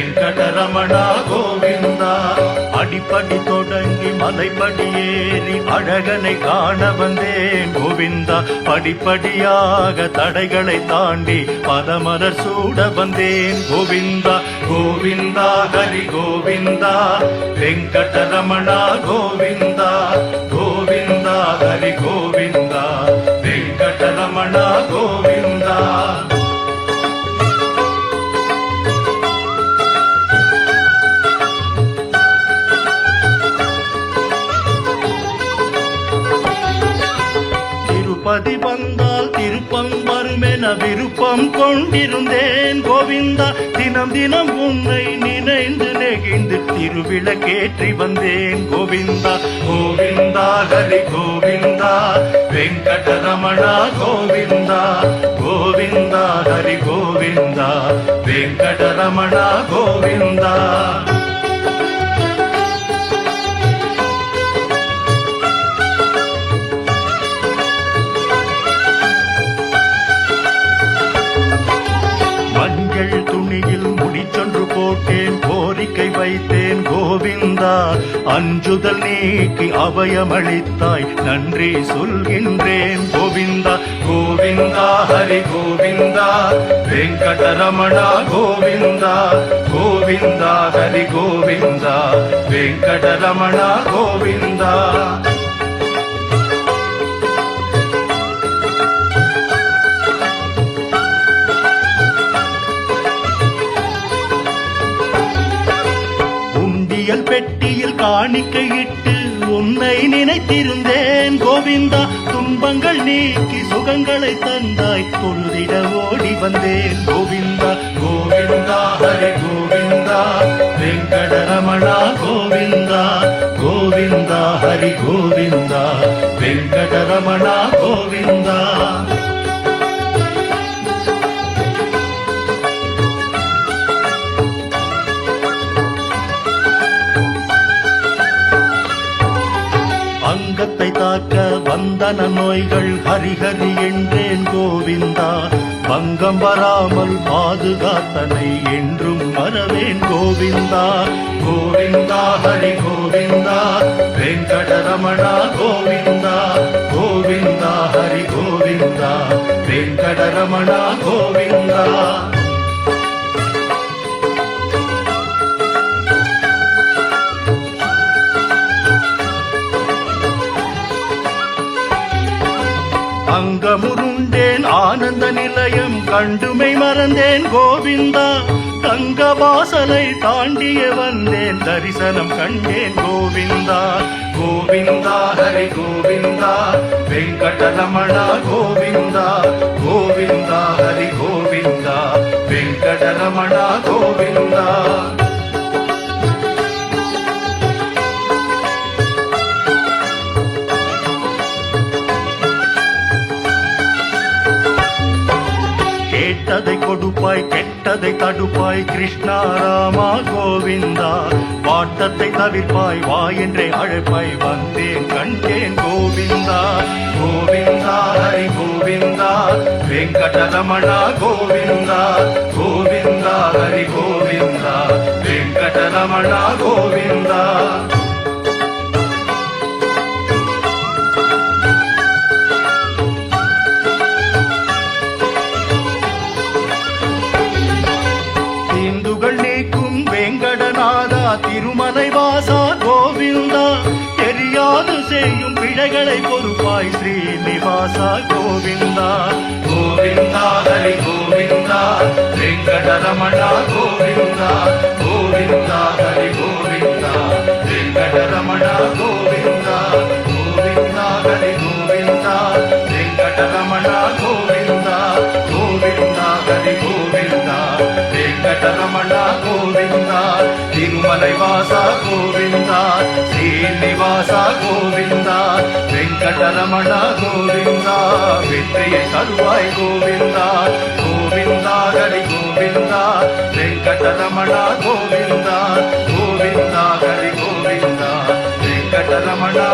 வெங்கடரமணா கோவிந்தா அடிப்படி தொடங்கி மலைப்படி ஏறி அழகனை காண வந்தேன். கோவிந்தா படிப்படியாக தடைகளை தாண்டி பதமலர் சூட வந்தேன். கோவிந்தா கோவிந்தா ஹரி கோவிந்தா வெங்கடரமணா கோவிந்தா கோ வந்தால் திருப்பம் வருமென விருப்பம் கொண்டிருந்தேன். கோவிந்தா தினம் தினம் உன்னை நினைந்து நெகிழ்ந்து திருவிளக்கேற்றி வந்தேன். கோவிந்தா கோவிந்தா ஹரி கோவிந்தா வெங்கடரமணா கோவிந்தா கோவிந்தா ஹரி கோவிந்தா வெங்கடரமணா கோவிந்தா. கோரிக்கை வைத்தேன் கோவிந்தா. அஞ்சுதல் நீக்கி அபயமளித்தாய் நன்றி சொல்கின்றேன். கோவிந்தா கோவிந்தா ஹரி கோவிந்தா. வெங்கடரமணா கோவிந்தா. கோவிந்தா ஹரி கோவிந்தா. வெங்கடரமணா கோவிந்தா. காணிக்கையிட்டு உன்னை நினைத்திருந்தேன். கோவிந்தா துன்பங்கள் நீக்கி சுகங்களை தந்தாய். தொழுதிட ஓடி வந்தேன். கோவிந்தா கோவிந்தா ஹரி கோவிந்தா. வெங்கடரமணா கோவிந்தா. கோவிந்தா ஹரி கோவிந்தா. வெங்கடரமணா கோவிந்தா. அங்கத்தை தாக்க வந்தன நோய்கள் ஹரிஹரி என்றேன் கோவிந்தா. பங்கம் வராமல் பாதுகாத்தனை என்றும் வரவேன் கோவிந்தா. கோவிந்தா ஹரி கோவிந்தா வெங்கடரமணா கோவிந்தா. கோவிந்தா ஹரி கோவிந்தா வெங்கடரமணா கோவிந்தா. அங்கமுருண்டேன் ஆனந்த நிலையம் கண்டுமை மறந்தேன். கோவிந்தா தங்க வாசலை தாண்டிய வந்தேன். தரிசனம் கண்டேன் கோவிந்தா கோவிந்தா ஹரி கோவிந்தா. வெங்கடரமணா கோவிந்தா கோவிந்தா ஹரி கோவிந்தா. வெங்கடரமணா கேட்டதை கொடுப்பாய் கெட்டதை தடுப்பாய் கிருஷ்ணா ராமா கோவிந்தா. வாட்டத்தை தவிர்ப்பாய் வா என்றே அழைப்பாய் வந்தேன் கண்டேன் கோவிந்தா. கோவிந்தா ஹரி கோவிந்தா. வெங்கடரமணா கோவிந்தா. கோவிந்தா ஹரி கோவிந்தா. வெங்கடரமணா கோவிந்தா. திருமலை வாசா கோவிந்தா தெரியாது செய்யும் பிழைகளை பொறுப்பாய் ஸ்ரீனிவாசா கோவிந்தா. கோவிந்தா ஹரி கோவிந்தா வெங்கடரமணா கோவிந்தா. கோவிந்தா ஹரி கோவிந்தா வெங்கடரமணா கோவிந்தா. திருமலை வாசா கோவிந்தா ஸ்ரீனிவாசா கோவிந்தா வெங்கடரமணா கோவிந்தா வெற்றியை தருவாய் கோவிந்தா கோவிந்தா ஹரி கோவிந்தா வெங்கடரமணா கோவிந்தா கோவிந்தா ஹரி கோவிந்தா வெங்கடரமணா